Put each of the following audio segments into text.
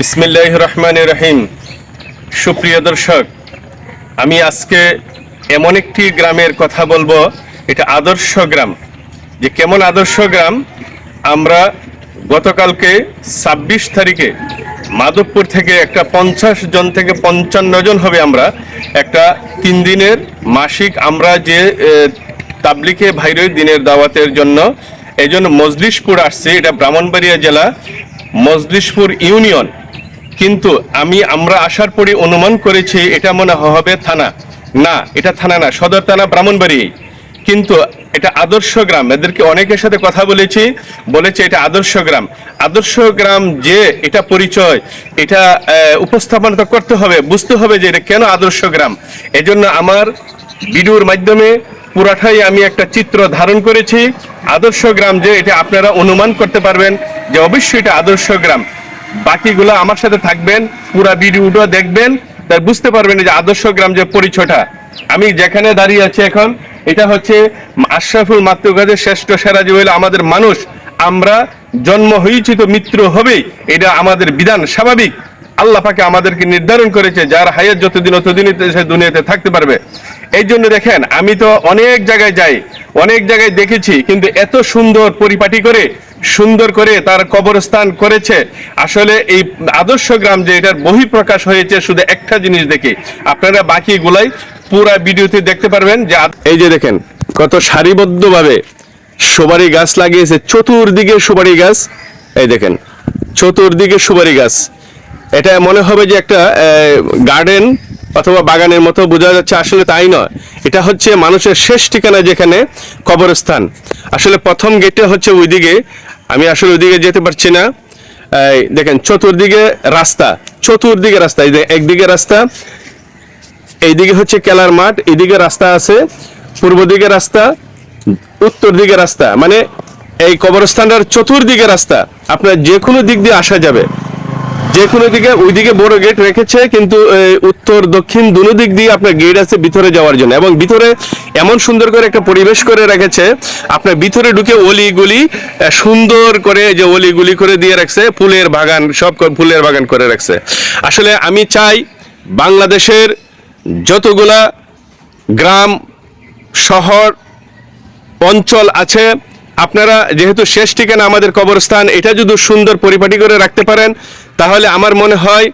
বিসমিল্লাহ রহমান রহিম। সুপ্রিয় দর্শক, আমি আজকে এমন একটি গ্রামের কথা বলব, এটা আদর্শ গ্রাম। যে কেমন আদর্শ গ্রাম, আমরা গতকালকে ছাব্বিশ তারিখে মাধবপুর থেকে একটা পঞ্চাশ জন থেকে পঞ্চান্ন জন হবে আমরা, একটা তিন দিনের মাসিক আমরা যে তাবলিকে ভাইরই দিনের দাওয়াতের জন্য এই জন্য মজলিশপুর আসছে, এটা ব্রাহ্মণবাড়িয়া জেলা মজলিশপুর ইউনিয়ন। কিন্তু আমি, আমরা আসার পরে অনুমান করেছি, এটা মনে হবে থানা। না, এটা থানা না, সদর থানা ব্রাহ্মণবাড়ি। কিন্তু এটা আদর্শ গ্রাম, এদেরকে অনেকের সাথে কথা বলেছি, বলেছে এটা আদর্শ গ্রাম। আদর্শ গ্রাম যে এটা পরিচয়, এটা উপস্থাপন করতে হবে, বুঝতে হবে যে এটা কেন আদর্শ গ্রাম। এজন্য আমার ভিডিওর মাধ্যমে পুরাটাই আমি একটা চিত্র ধারণ করেছি। আদর্শ গ্রাম যে, এটা আপনারা অনুমান করতে পারবেন যে অবশ্যই এটা আদর্শ গ্রাম। বাকিগুলো আমার সাথে থাকবেন, পুরা ভিডিওটা দেখবেন, তার বুঝতে পারবেন যে আদর্শ গ্রাম যে পরিচয়টা। আমি যেখানে দাঁড়িয়ে আছি এখন, এটা হচ্ছে আশরাফুল মাতৃগাদের শ্রেষ্ঠ সেরা যে হইল আমাদের মানুষ। আমরা জন্ম হয়েছি তো মিত্র হবেই, এটা আমাদের বিধান স্বাভাবিক। আল্লাহ পাকে আমাদেরকে নির্ধারণ করেছে, যার হায়াত যতদিন ততদিনই সে দুনিয়াতে থাকতে পারবে। এই জন্য দেখেন, আমি তো অনেক জায়গায় যাই অনেক জায়গায় দেখেছি, কিন্তু এত সুন্দর পরিপাটি করে, সুন্দর করে তার কবরস্থান করেছে। আসলে এই আদর্শ গ্রাম যে এটার বহিঃপ্রকাশ হয়েছে, শুধু একটা জিনিস দেখে। আপনারা বাকিগুলাই পুরা ভিডিওতে দেখতে পারবেন যে এই যে দেখেন, কত সারিবদ্ধভাবে সুপারি গাছ লাগিয়েছে। চতুর্দিকে সুপারি গাছ, এই দেখেন, চতুর্দিকে সুপারি গাছ। এটা মনে হবে যে একটা গার্ডেন অথবা বাগানের মতো বোঝা যাচ্ছে আসলে তাই নয়। এটা হচ্ছে মানুষের শেষ ঠিকানা যেখানে কবরস্থান। আসলে প্রথম গেটে হচ্ছে ওইদিকে। আমি আসলে ওইদিকে যেতে পারছি না। দেখেন, চতুর্দিকে রাস্তা। চতুর্দিকে রাস্তা। এই যে একদিকে রাস্তা, এইদিকে হচ্ছে কেলার মাঠ, এইদিকে রাস্তা আছে। পূর্ব দিকে রাস্তা, উত্তর দিকে রাস্তা। মানে এই কবরস্থানটার চতুর্দিকে রাস্তা। আপনার যে কোনো দিক দিয়ে আসা যাবে। যে কোনো দিকে, ওইদিকে বড় গেট রেখেছে, কিন্তু উত্তর, দক্ষিণ দুনো দিক দিয়ে আপনার গেট আছে ভিতরে যাওয়ার জন্য। এবং ভিতরে এমন সুন্দর করে একটা পরিবেশ করে রেখেছে, আপনার ভিতরে ঢুকে অলিগুলি সুন্দর করে যে অলিগুলি করে দিয়ে রাখছে, ফুলের বাগান, সব ফুলের বাগান করে রাখছে। আসলে আমি চাই বাংলাদেশের যতগুলা গ্রাম, শহর, অঞ্চল আছে আপনারা যেহেতু শেষ ঠিকানা আমাদের কবরস্থান, এটা যদি সুন্দর পরিপাটি করে রাখতে পারেন, তাহলে আমার মনে হয়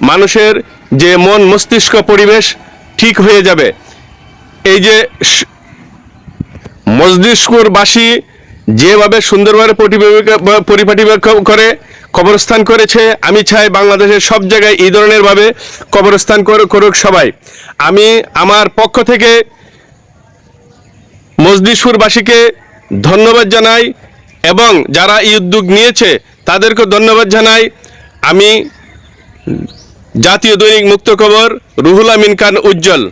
মানুষের যে মন মস্তিষ্ক পরিবেশ ঠিক হয়ে যাবে। এই যে স- মজলিশপুরবাসী যেভাবে সুন্দরভাবে পরিপাটি- করে কবরস্থান করেছে, আমি চাই বাংলাদেশের সব জায়গায় এই ধরনেরভাবে কবরস্থান কর- করুক সবাই। আমি আমার পক্ষ থেকে মজলিশপুরবাসীকে ধন্যবাদ জানাই এবং যারা এই উদ্যোগ নিয়েছে তাদেরকে ধন্যবাদ জানাই। আমি জাতীয় দৈনিক মুক্ত খবর রুহুল আমিন খান উজ্জ্বল।